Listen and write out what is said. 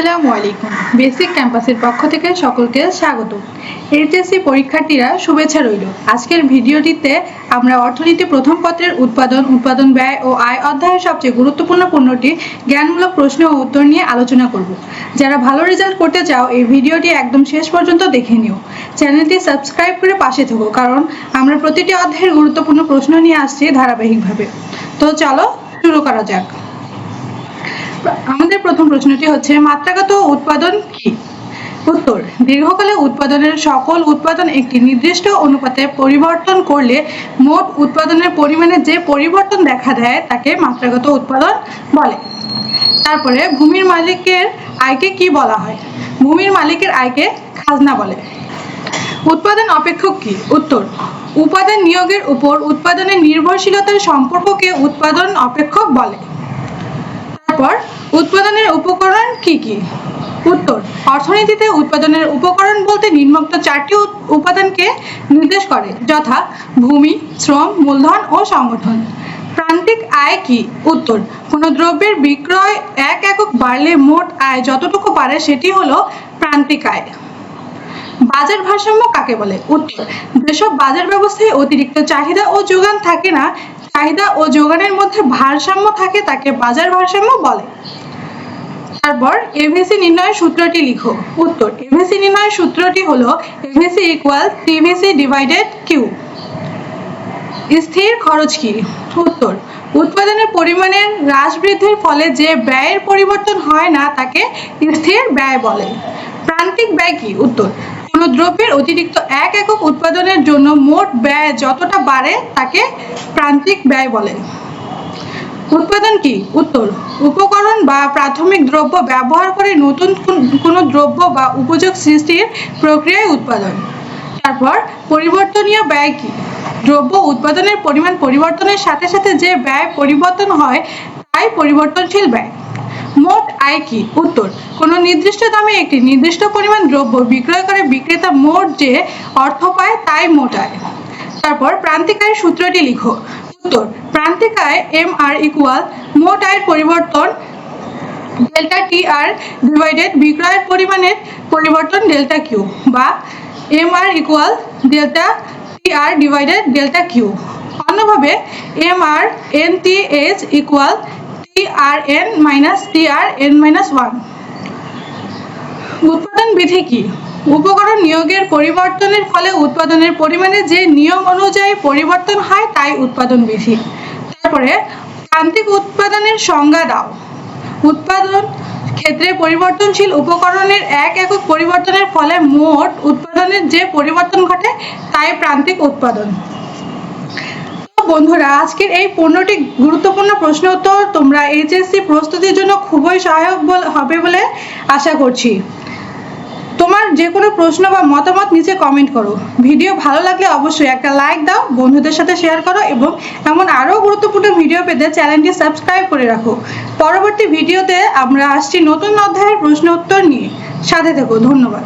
আসসালামু আলাইকুম। বেসিক ক্যাম্পাসের পক্ষ থেকে সকলকে স্বাগত। এইচএসসি পরীক্ষার্থীরা শুভেচ্ছা রইল। আজকের ভিডিওটিতে আমরা অর্থনীতি প্রথম পত্রের উৎপাদন উৎপাদন ব্যয় ও আয় অধ্যায়ের সবচেয়ে গুরুত্বপূর্ণ পণ্যটি জ্ঞানমূলক প্রশ্ন ও উত্তর নিয়ে আলোচনা করব। যারা ভালো রেজাল্ট করতে চাও, এই ভিডিওটি একদম শেষ পর্যন্ত দেখে নিও। চ্যানেলটি সাবস্ক্রাইব করে পাশে থাকো, কারণ আমরা প্রতিটি অধ্যায়ের গুরুত্বপূর্ণ প্রশ্ন নিয়ে আসছি ধারাবাহিকভাবে। তো চলো শুরু করা যাক। আমাদের প্রথম প্রশ্নটি হচ্ছে, মাত্রাগত উৎপাদন কি? উত্তর, দীর্ঘকালে উৎপাদনের সকল উৎপাদন একটি নির্দিষ্ট অনুপাতে পরিবর্তন করলে মোট উৎপাদনের পরিমাণে যে পরিবর্তন দেখা দেয় তাকে মাত্রাগত উৎপাদন বলে। তারপরে, ভূমির মালিকের আয়কে কি বলা হয়? ভূমির মালিকের আয়কে খাজনা বলে। উৎপাদন অপেক্ষক কি? উত্তর, উপাদান নিয়োগের উপর উৎপাদনের নির্ভরশীলতার সম্পর্ককে উৎপাদন অপেক্ষক বলে। তারপর উৎপাদনের উপকরণ কি কি? উত্তর, অর্থনীতিতে উৎপাদনের উপকরণ বলতে নিম্নোক্ত চারটি উপাদানকে নির্দেশ করে, যথা ভূমি, শ্রম, মূলধন ও সংগঠন। প্রান্তিক আয় কি? উত্তর, কোনো দ্রব্যের বিক্রয় এক একক বাড়লে মোট আয় যতটুকু পারে সেটি হলো প্রান্তিক আয়। বাজার ভারসাম্য কাকে বলে? উত্তর, যেসব বাজার ব্যবস্থায় অতিরিক্ত চাহিদা ও যোগান থাকে না চাহিদা ও যোগানের মধ্যে ভারসাম্য থাকে তাকে বাজার ভারসাম্য বলে। তারপর এভিসি নির্ণয়ের সূত্রটি লিখো। উত্তর এভিসি নির্ণয়ের সূত্রটি হলো AVC equal TVC divided Q স্থির খরচ কি? উত্তর, উৎপাদনের পরিমাণের হ্রাস বৃদ্ধির ফলে যে ব্যয়ের পরিবর্তন হয় না তাকে স্থির ব্যয় বলে। প্রান্তিক ব্যয় কি? উত্তর কোনো দ্রব্যের অতিরিক্ত এক একক উৎপাদনের জন্য মোট ব্যয় যতটা বাড়ে তাকে প্রান্তিক ব্যয় বলে। উৎপাদন কি? উত্তর, উপকরণ বা প্রাথমিক দ্রব্য ব্যবহার করে নতুন কোন- দ্রব্য বা উপযোগ সৃষ্টির প্রক্রিয়ায় উৎপাদন। তারপর, পরিবর্তনীয় ব্যয় কি? দ্রব্য উৎপাদনের পরিমাণ পরিবর্তনের সাথে সাথে যে ব্যয় পরিবর্তন হয়, তাই পরিবর্তনশীল ব্যয়। আয় কি? উত্তর, কোনো নির্দিষ্ট দামে একটি নির্দিষ্ট পরিমাণ দ্রব্য বিক্রয় করে বিক্রেতা মোট যে অর্থ পায় তাই মোট আয়। তারপর প্রান্তিক আয়ের সূত্রটি লিখো। উত্তর প্রান্তিক আয় এম আর ইকুয়াল মোট আয়ের পরিবর্তন ডেল্টা টি আর ডিভাইডেড বিক্রয়ের পরিমাণের পরিবর্তন ডেল্টা কিউ বা M R equal delta T R divided delta Q. অন্যভাবে M R N T H equal R N minus T R উৎপাদন বিধি কি? উপকরণ নিয়োগের পরিবর্তনের ফলে উৎপাদনের পরিমাণে যে নিয়ম অনুযায়ী পরিবর্তন হয়, তাই উৎপাদন বিধি। তারপরে, প্রান্তিক উৎপাদনের সংজ্ঞা দাও। উৎপাদন ক্ষেত্রে পরিবর্তনশীল উপকরণের এক একক পরিবর্তনের ফলে মোট উৎপাদনের যে পরিবর্তন ঘটে, তাই প্রান্তিক উৎপাদন। বন্ধুরা, আজকের এই পনেরোটি গুরুত্বপূর্ণ প্রশ্ন উত্তর তোমরা এইচএসসি প্রস্তুতির জন্য খুবই সহায়ক হবে বলে আশা করছি। তোমার যে কোনো প্রশ্ন বা মতামত নিচে কমেন্ট করো। ভিডিও ভালো লাগলে অবশ্যই একটা লাইক দাও, বন্ধুদের সাথে শেয়ার করো এবং এমন আরও গুরুত্বপূর্ণ ভিডিও পেতে চ্যানেলটি সাবস্ক্রাইব করে রাখো। পরবর্তী ভিডিওতে আমরা আসছি নতুন অধ্যায়ের প্রশ্ন উত্তর নিয়ে। সাথে থেকো, ধন্যবাদ।